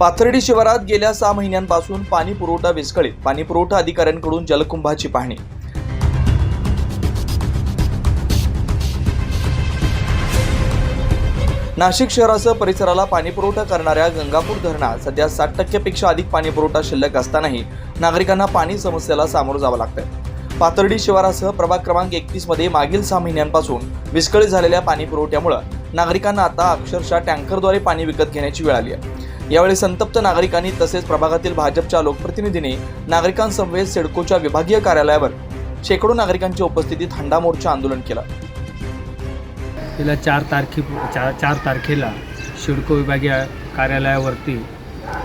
पाथर्डी शिवारात गेल्या सहा महिन्यांपासून पाणी पुरवठा विस्कळीत. पाणी पुरवठा अधिकाऱ्यांकडून जलकुंभाची पाहणी. नाशिक शहरासह परिसराला पाणीपुरवठा करणाऱ्या गंगापूर धरणात सध्या साठ टक्क्यापेक्षा अधिक पाणीपुरवठा शिल्लक असतानाही नागरिकांना पाणी समस्येला सामोरं जावं लागतं पाथर्डी शिवारासह प्रभाग क्रमांक एकतीसमध्ये मागील सहा महिन्यांपासून विस्कळीत झालेल्या पाणीपुरवठ्यामुळं नागरिकांना आता अक्षरशः टँकरद्वारे पाणी विकत घेण्याची वेळ आली आहे. यावेळी संतप्त नागरिकांनी तसेच प्रभागातील भाजपच्या लोकप्रतिनिधींनी नागरिकांसमवेत सिडकोच्या विभागीय कार्यालयावर शेकडो नागरिकांच्या उपस्थितीत हंडा मोर्चा आंदोलन केलं. गेल्या चार तारखे चार चार तारखेला शिडको विभागीय कार्यालयावरती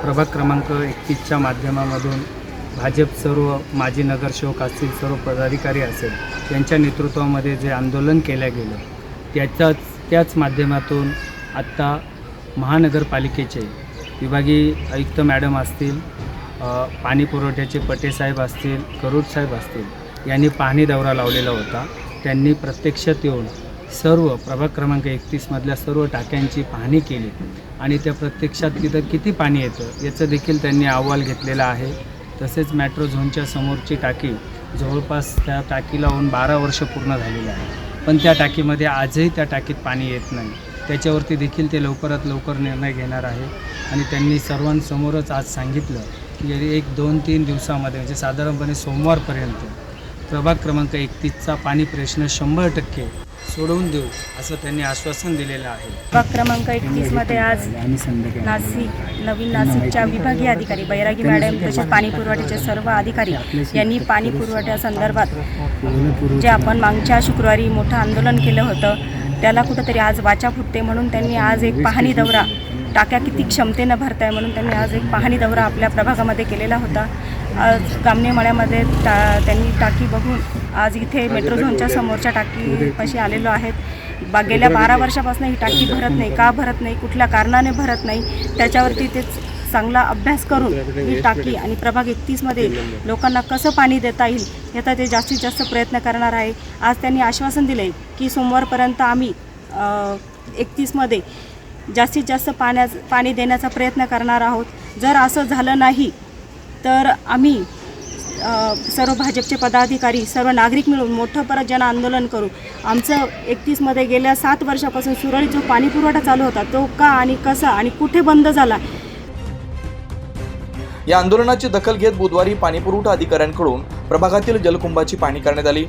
प्रभाग क्रमांक एकतीसच्या माध्यमामधून भाजप सर्व माजी नगरसेवक असतील सर्व पदाधिकारी असेल यांच्या नेतृत्वामध्ये जे आंदोलन केलं गेलं त्याच्याच त्याच माध्यमातून आत्ता महानगरपालिकेचे विभागीय आयुक्त मॅडम असतील पाणी पुरवठ्याचे पटेसाहेब असतील करोड साहेब असतील यांनी पाहणी दौरा लावलेला होता. त्यांनी प्रत्यक्षात येऊन सर्व प्रभाग क्रमांक एकतीसमधल्या सर्व टाक्यांची पाहणी केली आणि त्या प्रत्यक्षात तिथं किती पाणी येतं याचं देखील त्यांनी अहवाल घेतलेला आहे. तसेच मॅट्रो झोनच्या समोरची टाकी जवळपास त्या टाकीला होऊन बारा वर्ष पूर्ण झालेली आहे. पण त्या टाकीमध्ये आजही त्या टाकीत पाणी येत नाही. त्याच्यावरती देखील ते लवकरात लवकर निर्णय घेणार आहे. आणि त्यांनी सर्वांसमोरच आज सांगितलं की एक दोन तीन दिवसामध्ये म्हणजे साधारणपणे सोमवारपर्यंत प्रभाग क्रमांक एकतीसचा पाणी प्रश्न शंभर टक्के सोडवून देऊ असं त्यांनी आश्वासन दिलेलं आहे. प्रभाग क्रमांक एकतीसमध्ये आज नाशिक नवीन नाशिकच्या विभागीय अधिकारी बैरागी मॅडम तसेच पाणी पुरवठ्याचे सर्व अधिकारी यांनी पाणी पुरवठ्यासंदर्भात जे आपण मागच्या शुक्रवारी मोठं आंदोलन केलं होतं त्याला कुठंतरी आज वाचा फुटते म्हणून त्यांनी आज एक पाहणी दौरा टाक्या किती क्षमतेनं भरताय म्हणून त्यांनी आज एक पाहणी दौरा आपल्या प्रभागामध्ये केलेला होता. आज गामणे मळ्यामध्ये टा त्यांनी टाकी बघून आज इथे मेट्रो झोनच्या समोरच्या टाकीपाशी आलेलो आहेत. बा गेल्या बारा वर्षापासून ही टाकी भरत नाही का भरत नाही कुठल्या कारणाने भरत नाही त्याच्यावरती ते चांगला अभ्यास करून ही टाकी आणि प्रभाग एकतीसमध्ये लोकांना कसं पाणी देता येईल याचा ते जास्तीत जास्त प्रयत्न करणार आहे. आज त्यांनी आश्वासन दिलं आहे की सोमवारपर्यंत आम्ही एकतीसमध्ये जास्तीत जास्त पाण्याच पाणी देण्याचा प्रयत्न करणार आहोत. जर असं झालं नाही तर आम्ही सर्व भाजपचे पदाधिकारी सर्व नागरिक मिळून मोठं परत जन आंदोलन करू. आमचं एकतीसमध्ये गेल्या सात वर्षापासून सुरळीत जो पाणी पुरवठा चालू होता तो का आणि कसा आणि कुठे बंद झाला या आंदोलनाची दखल घेत बुधवारी पाणीपुरवठा अधिकाऱ्यांकडून प्रभागातील जलकुंभाची पाणी करण्यात आली.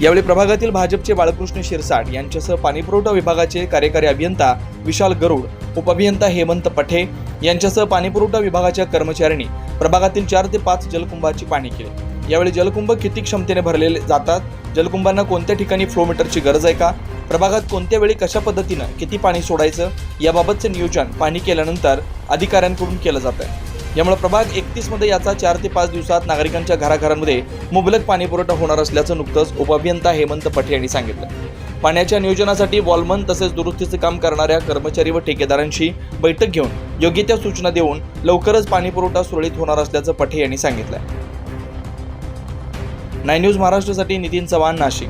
यावेळी प्रभागातील भाजपचे बाळकृष्ण शिरसाट यांच्यासह पाणीपुरवठा विभागाचे कार्यकारी अभियंता विशाल गरुड उपअभियंता हेमंत पठे यांच्यासह पाणीपुरवठा विभागाच्या कर्मचाऱ्यांनी प्रभागातील चार ते पाच जलकुंभाची पाणी केली. यावेळी जलकुंभ किती क्षमतेने भरलेले जातात? जलकुंभांना कोणत्या ठिकाणी फ्लोमीटरची गरज आहे का? प्रभागात कोणत्या वेळी कशा पद्धतीनं किती पाणी सोडायचं? याबाबतचे नियोजन पाणी केल्यानंतर अधिकाऱ्यांकडून केलं जात आहे यामुळे प्रभाग एकतीसमध्ये याचा चार ते पाच दिवसात नागरिकांच्या घराघरांमध्ये मुबलक पाणी पुरवठा होणार असल्याचं नुकतंच उपअभियंता हेमंत पठे यांनी सांगितलं. पाण्याच्या नियोजनासाठी वॉलमन तसेच दुरुस्तीचं काम करणाऱ्या कर्मचारी व ठेकेदारांशी बैठक घेऊन योग्य त्या सूचना देऊन लवकरच पाणीपुरवठा सुरळीत होणार असल्याचं पठे यांनी सांगितलं नाय न्यूज महाराष्ट्रासाठी नितीन चव्हाण नाशिक.